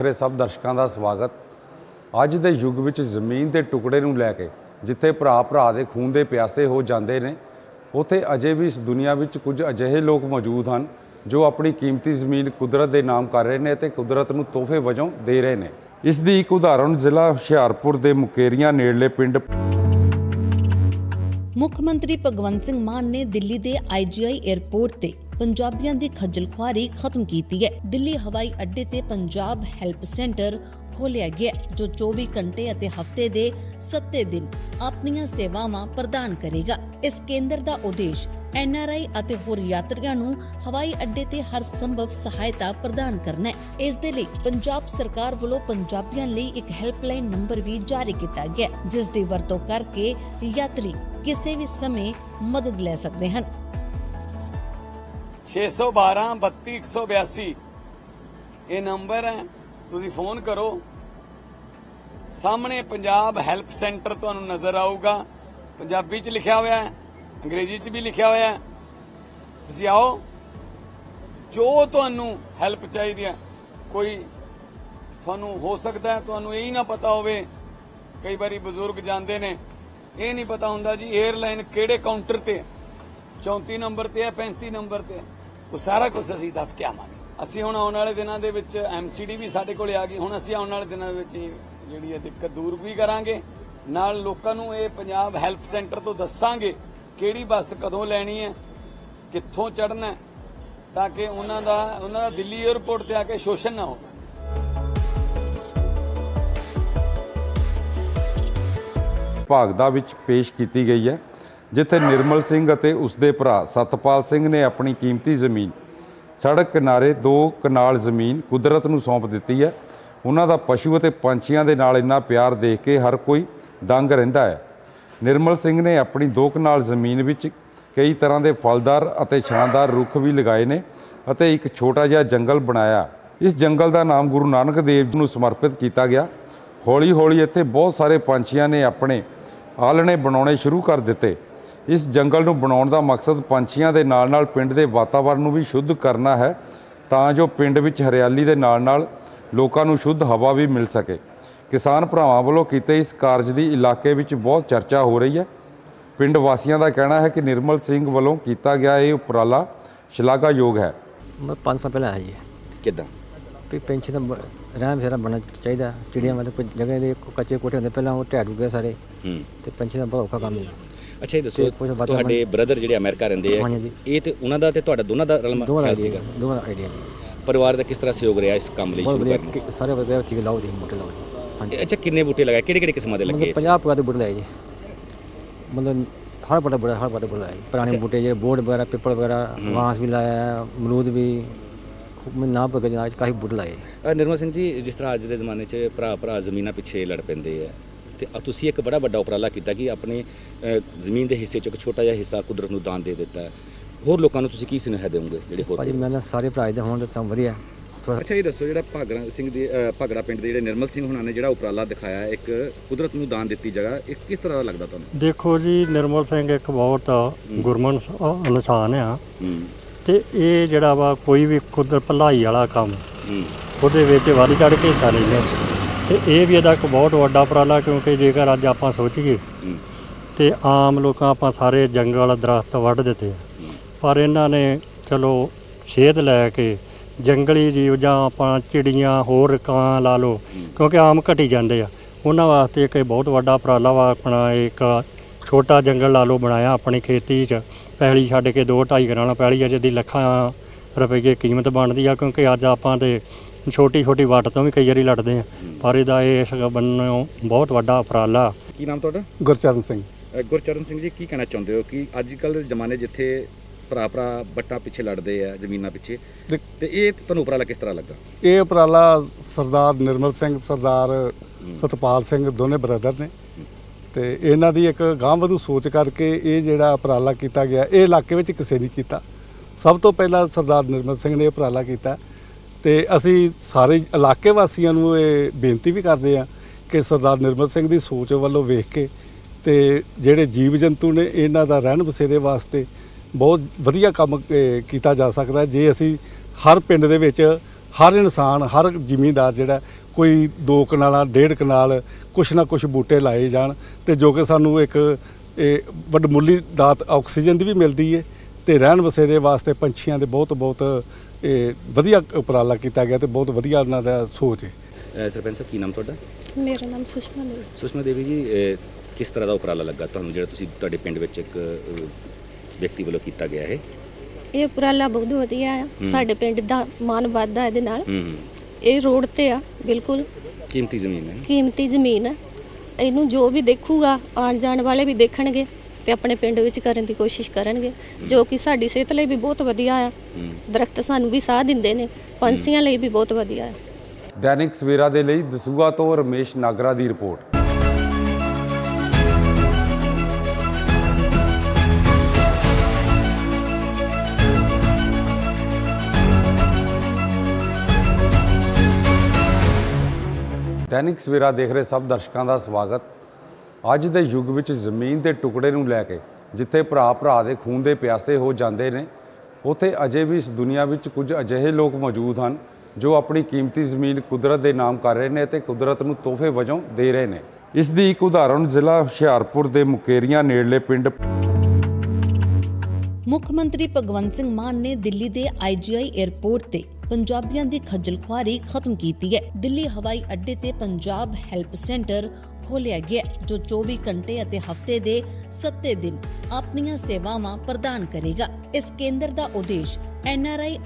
ਮੇਰੇ ਸਭ ਦਰਸ਼ਕਾਂ ਦਾ ਸਵਾਗਤ। ਅੱਜ ਦੇ ਯੁੱਗ ਵਿੱਚ ਜ਼ਮੀਨ ਦੇ ਟੁਕੜੇ ਨੂੰ ਲੈ ਕੇ, ਜਿੱਥੇ ਭਰਾ ਭਰਾ ਦੇ ਖੂਨ ਦੇ ਪਿਆਸੇ ਹੋ ਜਾਂਦੇ ਨੇ, ਉੱਥੇ ਅਜੇ ਵੀ ਇਸ ਦੁਨੀਆ ਵਿੱਚ ਕੁਝ ਅਜਿਹੇ ਲੋਕ ਮੌਜੂਦ ਹਨ, ਜੋ ਆਪਣੀ ਕੀਮਤੀ ਜ਼ਮੀਨ ਕੁਦਰਤ ਦੇ ਨਾਮ ਕਰ ਰਹੇ ਨੇ ਤੇ ਕੁਦਰਤ ਨੂੰ ਤੋਹਫੇ ਵਜੋਂ ਦੇ ਰਹੇ ਨੇ। ਇਸ ਦੀ ਇੱਕ ਉਦਾਹਰਣ ਜ਼ਿਲ੍ਹਾ ਹੁਸ਼ਿਆਰਪੁਰ ਦੇ ਮੁਕੇਰੀਆਂ ਨੇੜਲੇ ਪਿੰਡ ਮੁੱਖ ਮੰਤਰੀ ਭਗਵੰਤ ਸਿੰਘ ਮਾਨ ਨੇ ਦਿੱਲੀ ਦੇ ਆਈਜੀਆਈ 에ਅਰਪੋਰਟ ਤੇ ਪੰਜਾਬੀਆਂ ਦੀ ਖੱਜਲ ਖੁਆਰੀ ਖਤਮ ਕੀਤੀ ਹੈ। ਦਿੱਲੀ ਹਵਾਈ ਅੱਡੇ ਤੇ ਪੰਜਾਬ ਹੈਲਪ ਸੈਂਟਰ ਖੋਲਿਆ ਗਿਆ, ਜੋ 24 ਘੰਟੇ ਅਤੇ ਹਫ਼ਤੇ ਦੇ 7 ਦਿਨ ਆਪਣੀਆਂ ਸੇਵਾਵਾਂ ਪ੍ਰਦਾਨ ਕਰੇਗਾ। ਇਸ ਕੇਂਦਰ ਦਾ ਉਦੇਸ਼ ਐਨਆਰਆਈ ਅਤੇ ਹੋਰ ਯਾਤਰੀਆਂ ਨੂੰ ਹਵਾਈ ਅੱਡੇ ਤੇ ਹਰ ਸੰਭਵ ਸਹਾਇਤਾ ਪ੍ਰਦਾਨ ਕਰਨਾ ਹੈ। ਇਸ ਦੇ ਲਈ ਪੰਜਾਬ ਸਰਕਾਰ ਵੱਲੋਂ ਪੰਜਾਬੀਆਂ ਲਈ ਇੱਕ ਹੈਲਪਲਾਈਨ ਨੰਬਰ ਵੀ ਜਾਰੀ ਕੀਤਾ ਗਿਆ, ਜਿਸ ਦੀ ਵਰਤੋਂ ਕਰਕੇ ਯਾਤਰੀ ਕਿਸੇ ਵੀ ਸਮੇਂ ਮਦਦ ਲੈ ਸਕਦੇ ਹਨ। 612 32182 ਇਹ ਨੰਬਰ ਹੈ, ਤੁਸੀਂ ਫੋਨ ਕਰੋ। ਸਾਹਮਣੇ ਪੰਜਾਬ ਹੈਲਪ ਸੈਂਟਰ ਤੁਹਾਨੂੰ ਨਜ਼ਰ ਆਊਗਾ। ਪੰਜਾਬੀ 'ਚ ਲਿਖਿਆ ਹੋਇਆ ਹੈ, ਅੰਗਰੇਜ਼ੀ 'ਚ ਵੀ ਲਿਖਿਆ ਹੋਇਆ ਹੈ। ਤੁਸੀਂ ਆਓ। ਜੋ ਤੁਹਾਨੂੰ ਹੈਲਪ ਚਾਹੀਦੀ ਹੈ, ਕੋਈ ਤੁਹਾਨੂੰ ਹੋ ਸਕਦਾ ਹੈ, ਤੁਹਾਨੂੰ ਇਹ ਹੀ ਨਾ ਪਤਾ ਹੋਵੇ। ਕਈ ਵਾਰੀ ਬਜ਼ੁਰਗ ਜਾਂਦੇ ਨੇ। ਇਹ ਨਹੀਂ ਪਤਾ ਹੁੰਦਾ ਜੀ 에ਅਰਲਾਈਨ ਕਿਹੜੇ ਕਾਊਂਟਰ ਤੇ ਹੈ। 34 ਨੰਬਰ ਤੇ ਹੈ 35 ਨੰਬਰ ਤੇ ਹੈ। ਉਹ ਸਾਰਾ ਕੁਝ ਅਸੀਂ ਦੱਸ ਕੇ ਆਵਾਂਗੇ। ਅਸੀਂ ਹੁਣ ਆਉਣ ਵਾਲੇ ਦਿਨਾਂ ਦੇ ਵਿੱਚ ਐਮਸੀਡੀ ਵੀ ਸਾਡੇ ਕੋਲੇ ਆ ਗਈ। ਹੁਣ ਅਸੀਂ ਆਉਣ ਵਾਲੇ ਦਿਨਾਂ ਦੇ ਵਿੱਚ ਇਹ ਜਿਹੜੀ ਹੈ ਦਿੱਕਤ ਦੂਰ ਵੀ ਕਰਾਂਗੇ। ਨਾਲ ਲੋਕਾਂ ਨੂੰ ਇਹ ਪੰਜਾਬ ਹੈਲਪ ਸੈਂਟਰ ਤੋਂ ਦੱਸਾਂਗੇ ਕਿਹੜੀ ਬੱਸ ਕਦੋਂ ਲੈਣੀ ਹੈ, ਕਿੱਥੋਂ ਚੜ੍ਹਨਾ ਤਾਂ ਕਿ ਉਹਨਾਂ ਦਾ ਉਹਨਾਂ ਦਾ ਦਿੱਲੀ 에ਅਰਪੋਰਟ ਤੇ ਆ ਕੇ ਸ਼ੋਸ਼ਣ ਨਾ ਹੋਵੇ। ਵਿਭਾਗ ਦਾ ਵਿੱਚ ਪੇਸ਼ ਕੀਤੀ ਗਈ ਹੈ। ਜਿੱਥੇ ਨਿਰਮਲ ਸਿੰਘ ਅਤੇ ਉਸ ਦੇ ਭਰਾ ਸਤਪਾਲ ਸਿੰਘ ਨੇ ਆਪਣੀ ਕੀਮਤੀ ਜ਼ਮੀਨ, ਸੜਕ ਕਿਨਾਰੇ ਦੋ ਕਨਾਲ ਜ਼ਮੀਨ ਕੁਦਰਤ ਨੂੰ ਸੌਂਪ ਦਿੱਤੀ ਹੈ। ਉਹਨਾਂ ਦਾ ਪਸ਼ੂ ਅਤੇ ਪੰਛੀਆਂ ਦੇ ਨਾਲ ਇੰਨਾ ਪਿਆਰ ਦੇਖ ਕੇ ਹਰ ਕੋਈ ਦੰਗ ਰਹਿੰਦਾ ਹੈ। ਨਿਰਮਲ ਸਿੰਘ ਨੇ ਆਪਣੀ ਦੋ ਕਨਾਲ ਜ਼ਮੀਨ ਵਿੱਚ ਕਈ ਤਰ੍ਹਾਂ ਦੇ ਫਲਦਾਰ ਅਤੇ ਸ਼ਾਨਦਾਰ ਰੁੱਖ ਵੀ ਲਗਾਏ ਨੇ ਅਤੇ ਇੱਕ ਛੋਟਾ ਜਿਹਾ ਜੰਗਲ ਬਣਾਇਆ। ਇਸ ਜੰਗਲ ਦਾ ਨਾਮ ਗੁਰੂ ਨਾਨਕ ਦੇਵ ਜੀ ਨੂੰ ਸਮਰਪਿਤ ਕੀਤਾ ਗਿਆ। ਹੌਲੀ-ਹੌਲੀ ਇੱਥੇ ਬਹੁਤ ਸਾਰੇ ਪੰਛੀਆਂ ਨੇ ਆਪਣੇ ਆਲਣੇ ਬਣਾਉਣੇ ਸ਼ੁਰੂ ਕਰ ਦਿੱਤੇ। ਇਸ ਜੰਗਲ ਨੂੰ ਬਣਾਉਣ ਦਾ ਮਕਸਦ ਪੰਛੀਆਂ ਦੇ ਨਾਲ-ਨਾਲ ਪਿੰਡ ਦੇ ਵਾਤਾਵਰਣ ਨੂੰ ਵੀ ਸ਼ੁੱਧ ਕਰਨਾ ਹੈ ਤਾਂ ਜੋ ਪਿੰਡ ਵਿੱਚ ਹਰਿਆਲੀ ਦੇ ਨਾਲ-ਨਾਲ ਲੋਕਾਂ ਨੂੰ ਸ਼ੁੱਧ ਹਵਾ ਵੀ ਮਿਲ ਸਕੇ। ਕਿਸਾਨ ਭਰਾਵਾਂ ਵੱਲੋਂ ਕੀਤੇ ਇਸ ਕਾਰਜ ਦੀ ਇਲਾਕੇ ਵਿੱਚ ਬਹੁਤ ਚਰਚਾ ਹੋ ਰਹੀ ਹੈ। ਪਿੰਡ ਵਾਸੀਆਂ ਦਾ ਕਹਿਣਾ ਹੈ ਕਿ ਨਿਰਮਲ ਸਿੰਘ ਵੱਲੋਂ ਕੀਤਾ ਗਿਆ ਇਹ ਉਪਰਾਲਾ ਸ਼ਲਾਘਾਯੋਗ ਹੈ। ਮੈਂ 5 ਸਾਲ ਪਹਿਲਾਂ ਆਇਆ ਜੀ। ਕਿੱਦਾਂ? ਵੀ ਪੈਂਸ਼ਨ ਦਾ ਰਹਿਣ ਬਸੇਰਾ ਬਣਨਾ ਚਾਹੀਦਾ। ਚਿੜੀਆਂ ਮਤਲਬ ਕੋਈ ਜਗ੍ਹਾ ਦੇ ਕੱਚੇ ਕੋਠੇ ਹੁੰਦੇ ਪਹਿਲਾਂ ਉਹ ਢਹਿ ਗਏ ਸਾਰੇ। ਹੂੰ। ਤੇ ਪੈਂਸ਼ਨ ਦਾ ਬਹੁਤ ਔਖਾ ਕੰਮ ਹੈ ਅੱਛਾ ਇਹ ਦੱਸੋ ਤੁਹਾਡੇ ਬ੍ਰਦਰ ਜਿਹੜੇ ਅਮਰੀਕਾ ਰਹਿੰਦੇ ਆ। ਇਹ ਤੇ ਉਹਨਾਂ ਦਾ ਤੇ ਤੁਹਾਡਾ ਦੋਨਾਂ ਦਾ ਰਲਮਾ ਸੀਗਾ? ਦੋਵਾਂ ਦਾ ਆਈਡੀਆ ਜੀ। ਪਰਿਵਾਰ ਦਾ ਕਿਸ ਤਰ੍ਹਾਂ ਸਹਿਯੋਗ ਰਿਹਾ ਇਸ ਕੰਮ ਲਈ ਸ਼ੁਰੂ ਵਧੀਆ ਕਰਨ ਕਿ- ਸਾਰੇ ਵਧੀਆ ਠੀਕ ਲਾਓ ਦੀ ਬੂਟੇ ਲਾਓ ਹਾਂਜੀ? ਅੱਛਾ ਕਿੰਨੇ ਬੂਟੇ ਲਗਾਏ? ਕਿਹੜੇ ਕਿਹੜੇ ਕਿਸਮਾਂ ਦੇ ਲੱਗੇ ਮਤਲਬ 50 ਪ੍ਰਕਾਰ ਦੇ ਬੂਟੇ ਲਾਏ ਜੀ। ਮਤਲਬ ਹਰ ਬੜਾ ਬੜਾ ਹਰ ਬੜਾ ਬੂਟਾ ਲਾਇਆ ਜੀ। ਪੁਰਾਣੇ ਬੂਟੇ ਜਿਹੜੇ ਬੋਰਡ ਵਗੈਰਾ ਪਿੱਪਲ ਵਗੈਰਾ ਬਾਂਸ ਵੀ ਲਾਇਆ ਅਮਰੂਦ ਵੀ ਮੈਂ ਨਾ ਜਨਾ ਕਾਫੀ ਬੂਟੇ ਲਾਏ ਨਿਰਮਲ ਸਿੰਘ ਜੀ ਜਿਸ ਤਰ੍ਹਾਂ ਅੱਜ ਦੇ ਜ਼ਮਾਨੇ 'ਚ ਭਰਾ ਭਰਾ ਜ਼ਮੀਨਾਂ ਪਿੱਛੇ ਲੜ ਪੈਂਦੇ ਆ ਤੇ ਤੁਸੀਂ ਇੱਕ ਬੜਾ ਵੱਡਾ ਉਪਰਾਲਾ ਕੀਤਾ ਕਿ ਆਪਣੇ ਜ਼ਮੀਨ ਦੇ ਹਿੱਸੇ 'ਚੋਂ ਇੱਕ ਛੋਟਾ ਜਿਹਾ ਹਿੱਸਾ ਕੁਦਰਤ ਨੂੰ ਦਾਨ ਦੇ ਦਿੱਤਾ। ਹੈ। ਹੋਰ ਲੋਕਾਂ ਨੂੰ ਤੁਸੀਂ ਕੀ ਸੁਨੇਹਾ ਦੇਵੋਗੇ ਜਿਹੜੇ ਹੋਰ ਭਾਜੀ ਮੈਂ ਨਾ ਸਾਰੇ ਭਰਾ ਦੇ ਹੋਣ ਤਾਂ ਸਭ ਵਧੀਆ। ਅੱਛਾ ਇਹ ਦੱਸੋ ਜਿਹੜਾ ਭਾਗੜਾ ਸਿੰਘ ਦੀ ਅ, ਭਾਗੜਾ ਪਿੰਡ ਦੇ ਜਿਹੜੇ ਨਿਰਮਲ ਸਿੰਘ ਹੁਣਾਂ ਨੇ ਜਿਹੜਾ ਉਪਰਾਲਾ ਦਿਖਾਇਆ ਇੱਕ ਕੁਦਰਤ ਨੂੰ ਦਾਨ ਦਿੱਤੀ ਜਗ੍ਹਾ ਇਹ ਕਿਸ ਤਰ੍ਹਾਂ ਦਾ ਲੱਗਦਾ ਤੁਹਾਨੂੰ? ਦੇਖੋ ਜੀ ਨਿਰਮਲ ਸਿੰਘ ਇੱਕ ਬਹੁਤ ਗੁਰਮਨ ਇਨਸਾਨ ਆ। ਤੇ ਇਹ ਜਿਹੜਾ ਵਾ ਕੋਈ ਵੀ ਕੁਦਰ ਭਲਾਈ ਵਾਲਾ ਕੰਮ ਉਹਦੇ ਵਿੱਚ ਵੱਧ ਚੜ ਕੇ ਹਿੱਸਾ ਲੈਂਦੇ ਤੇ ਇਹ ਵੀ ਇਹਦਾ ਇੱਕ ਬਹੁਤ ਵੱਡਾ ਉਪਰਾਲਾ ਕਿਉਂਕਿ ਜੇਕਰ ਅੱਜ ਆਪਾਂ ਸੋਚੀਏ ਤੇ ਆਮ ਲੋਕਾਂ ਆਪਾਂ ਸਾਰੇ ਜੰਗਲ ਦਰਖਤ ਵੱਢ ਦਿੱਤੇ। ਪਰ ਇਹਨਾਂ ਨੇ ਚਲੋ ਸੇਧ ਲੈ ਕੇ ਜੰਗਲੀ ਜੀਵ ਜਾਂ ਆਪਾਂ ਚਿੜੀਆਂ ਹੋਰ ਕਾਂ ਲਾ ਲਓ ਕਿਉਂਕਿ ਆਮ ਘਟੀ ਜਾਂਦੇ ਆ। ਉਹਨਾਂ ਵਾਸਤੇ ਇੱਕ ਬਹੁਤ ਵੱਡਾ ਉਪਰਾਲਾ ਵਾ ਆਪਣਾ ਇੱਕ ਛੋਟਾ ਜੰਗਲ ਲਾ ਲਓ ਬਣਾਇਆ ਆਪਣੀ ਖੇਤੀ 'ਚ। ਪੈਲੀ ਛੱਡ ਕੇ ਦੋ ਢਾਈ ਕਰਾਣਾ ਪੈਲੀ ਅਜੇ ਦੀ ਲੱਖਾਂ ਰੁਪਏ ਕੀਮਤ ਬਣਦੀ ਆ ਕਿਉਂਕਿ ਅੱਜ ਆਪਾਂ ਤੇ ਛੋਟੀ ਛੋਟੀ ਵੱਟ ਤੋਂ ਵੀ ਕਈ ਵਾਰੀ ਲੜਦੇ ਆ। ਪਰ ਇਹਦਾ ਇਸ ਬੰਨੋਂ ਬਹੁਤ ਵੱਡਾ ਉਪਰਾਲਾ। ਕੀ ਨਾਮ ਤੁਹਾਡਾ? ਗੁਰਚਰਨ ਸਿੰਘ। ਅ, ਗੁਰਚਰਨ ਸਿੰਘ ਜੀ ਕੀ ਕਹਿਣਾ ਚਾਹੁੰਦੇ ਹੋ? ਕਿ ਅੱਜ ਕੱਲ ਦੇ ਜ਼ਮਾਨੇ ਜਿੱਥੇ ਭਰਾ ਭਰਾ ਬੱਟਾਂ ਪਿੱਛੇ ਲੜਦੇ ਆ ਜ਼ਮੀਨਾਂ ਪਿੱਛੇ ਦੇਖ- ਤੇ ਇਹ ਤੁਹਾਨੂੰ ਉਪਰਾਲਾ ਕਿਸ ਤਰ੍ਹਾਂ ਲੱਗਾ? ਇਹ ਉਪਰਾਲਾ ਸਰਦਾਰ ਨਿਰਮਲ ਸਿੰਘ ਸਰਦਾਰ ਸਤਪਾਲ ਸਿੰਘ ਦੋਨੇ ਬ੍ਰਦਰ ਨੇ। ਤੇ ਇਹਨਾਂ ਦੀ ਇੱਕ ਗਾਂਵਧੂ ਸੋਚ ਕਰਕੇ ਇਹ ਜਿਹੜਾ ਉਪਰਾਲਾ ਕੀਤਾ ਗਿਆ ਇਹ ਇਲਾਕੇ ਵਿੱਚ ਕਿਸੇ ਨਹੀਂ ਕੀਤਾ। ਸਭ ਤੋਂ ਪਹਿਲਾਂ ਸਰਦਾਰ ਨਿਰਮਲ ਸਿੰਘ ਨੇ ਇਹ ਉਪਰਾਲਾ ਕੀਤਾ। ਤੇ ਅਸੀਂ ਸਾਰੇ ਇਲਾਕੇ ਵਾਸੀਆਂ ਨੂੰ ਇਹ ਬੇਨਤੀ ਵੀ ਕਰਦੇ ਆ ਕਿ ਸਰਦਾਰ ਨਿਰਮਲ ਸਿੰਘ ਦੀ ਸੋਚ ਵੱਲੋਂ ਵੇਖ ਕੇ ਤੇ ਜਿਹੜੇ ਜੀਵ ਜੰਤੂ ਨੇ ਇਹਨਾਂ ਦਾ ਰਹਿਣ ਬਸੇਰੇ ਵਾਸਤੇ ਬਹੁਤ ਵਧੀਆ ਕੰਮ ਕੀਤਾ ਜਾ ਸਕਦਾ ਜੇ ਅਸੀਂ ਹਰ ਪਿੰਡ ਦੇ ਵਿੱਚ ਹਰ ਇਨਸਾਨ, ਹਰ ਜ਼ਿਮੀਂਦਾਰ ਜਿਹੜਾ ਕੋਈ ਦੋ ਕਨਾਲਾਂ, ਡੇਢ ਕਨਾਲ ਕੁਛ ਨਾ ਕੁਛ ਬੂਟੇ ਲਾਏ ਜਾਣ ਤੇ ਜੋ ਕਿ ਸਾਨੂੰ ਇੱਕ, ਇਹ ਵੱਡਮੁੱਲੀ ਦਾਤ ਆਕਸੀਜਨ ਦੀ ਵੀ ਮਿਲਦੀ ਏ ਤੇ ਰਹਿਣ ਬਸੇਰੇ ਵਾਸਤੇ ਪੰਛੀਆਂ ਦੇ ਬਹੁਤ ਬਹੁਤ ਇਹ ਵਧੀਆ ਉਪਰਾਲਾ ਕੀਤਾ ਗਿਆ ਤੇ ਬਹੁਤ ਵਧੀਆ ਉਹਨਾਂ ਦਾ ਸੋਚ ਹੈ। ਸਰਪੰਚ ਸਾਹਿਬ ਕੀ ਨਾਮ ਤੁਹਾਡਾ? ਮੇਰਾ ਨਾਮ ਸੁਸ਼ਮਾ ਦੇਵੀ। ਸੁਸ਼ਮਾ ਦੇਵੀ ਜੀ ਕਿਸ ਤਰ੍ਹਾਂ ਦਾ ਉਪਰਾਲਾ ਲੱਗਾ ਤੁਹਾਨੂੰ ਜਿਹੜਾ ਤੁਸੀਂ ਤੁਹਾਡੇ ਪਿੰਡ ਵਿੱਚ ਇੱਕ ਵਿਅਕਤੀ ਵੱਲੋਂ ਕੀਤਾ ਗਿਆ ਹੈ ਇਹ ਉਪਰਾਲਾ ਬਹੁਤ ਵਧੀਆ ਆ। ਸਾਡੇ ਪਿੰਡ ਦਾ ਮਾਨ ਵੱਧਦਾ ਇਹਦੇ ਨਾਲ। ਇਹ ਰੋਡ ਤੇ ਆ ਬਿਲਕੁਲ। ਕੀਮਤੀ ਜ਼ਮੀਨ ਹੈ ਕੀਮਤੀ ਜ਼ਮੀਨ ਹੈ। ਇਹਨੂੰ ਜੋ ਵੀ ਦੇਖੂਗਾ ਆਉਣ ਜਾਣ ਵਾਲੇ ਵੀ ਦੇਖਣਗੇ। ਤੇ ਆਪਣੇ ਪਿੰਡ ਵਿੱਚ ਕਰਨ ਦੀ ਕੋਸ਼ਿਸ਼ ਕਰਨਗੇ, ਜੋ ਕਿ ਸਾਡੀ ਸਿਹਤ ਲਈ ਵੀ ਬਹੁਤ ਵਧੀਆ ਆ। ਦਰਖਤ ਸਾਨੂੰ ਵੀ ਸਾਹ ਦਿੰਦੇ ਨੇ, ਪੰਛੀਆਂ ਲਈ ਵੀ ਬਹੁਤ ਵਧੀਆ ਹੈ ਦੈਨਿਕ ਸਵੇਰਾ ਦੇ ਲਈ ਦਸੂਆ ਤੋਂ ਰਮੇਸ਼ ਨਾਗਰਾ ਦੀ ਰਿਪੋਰਟ। ਦੈਨਿਕ ਸਵੇਰਾ ਦੇਖ ਰਹੇ ਸਭ ਦਰਸ਼ਕਾਂ ਦਾ ਸਵਾਗਤ। ਅੱਜ ਦੇ ਯੁੱਗ ਵਿੱਚ ਜ਼ਮੀਨ ਦੇ ਟੁਕੜੇ ਨੂੰ ਲੈ ਕੇ ਜਿੱਥੇ ਭਰਾ ਭਰਾ ਦੇ ਖੂਨ ਦੇ ਪਿਆਸੇ ਹੋ ਜਾਂਦੇ ਨੇ, ਉੱਥੇ ਅਜੇ ਵੀ ਇਸ ਦੁਨੀਆ ਵਿੱਚ ਕੁਝ ਅਜਿਹੇ ਲੋਕ ਮੌਜੂਦ ਹਨ ਜੋ ਆਪਣੀ ਕੀਮਤੀ ਜ਼ਮੀਨ ਕੁਦਰਤ ਦੇ ਨਾਮ ਕਰ ਰਹੇ ਨੇ ਤੇ ਕੁਦਰਤ ਨੂੰ ਤੋਹਫੇ ਵਜੋਂ ਦੇ ਰਹੇ ਨੇ। ਇਸ ਦੀ ਇੱਕ ਉਦਾਹਰਣ ਜ਼ਿਲ੍ਹਾ ਹੁਸ਼ਿਆਰਪੁਰ ਦੇ ਮੁਕੇਰੀਆਂ ਨੇੜਲੇ ਪਿੰਡ ਮੁੱਖ ਮੰਤਰੀ ਭਗਵੰਤ ਸਿੰਘ ਮਾਨ ਨੇ ਦਿੱਲੀ ਦੇ ਆਈਜੀਆਈ 에ਅਰਪੋਰਟ ਤੇ ਪੰਜਾਬੀਆਂ ਦੀ ਖੱਜਲ ਖੁਆਰੀ ਖਤਮ ਕੀਤੀ ਹੈ। ਦਿੱਲੀ ਹਵਾਈ ਅੱਡੇ ਤੇ ਪੰਜਾਬ ਹੈਲਪ ਸੈਂਟਰ ਖੋਲਿਆ ਗਿਆ, ਜੋ 24 ਘੰਟੇ ਅਤੇ ਹਫ਼ਤੇ ਦੇ 7 ਦਿਨ ਆਪਣੀਆਂ ਸੇਵਾਵਾਂ ਪ੍ਰਦਾਨ ਕਰੇਗਾ। ਇਸ ਕੇਂਦਰ ਦਾ ਉਦੇਸ਼ ਐਨਆਰਆਈ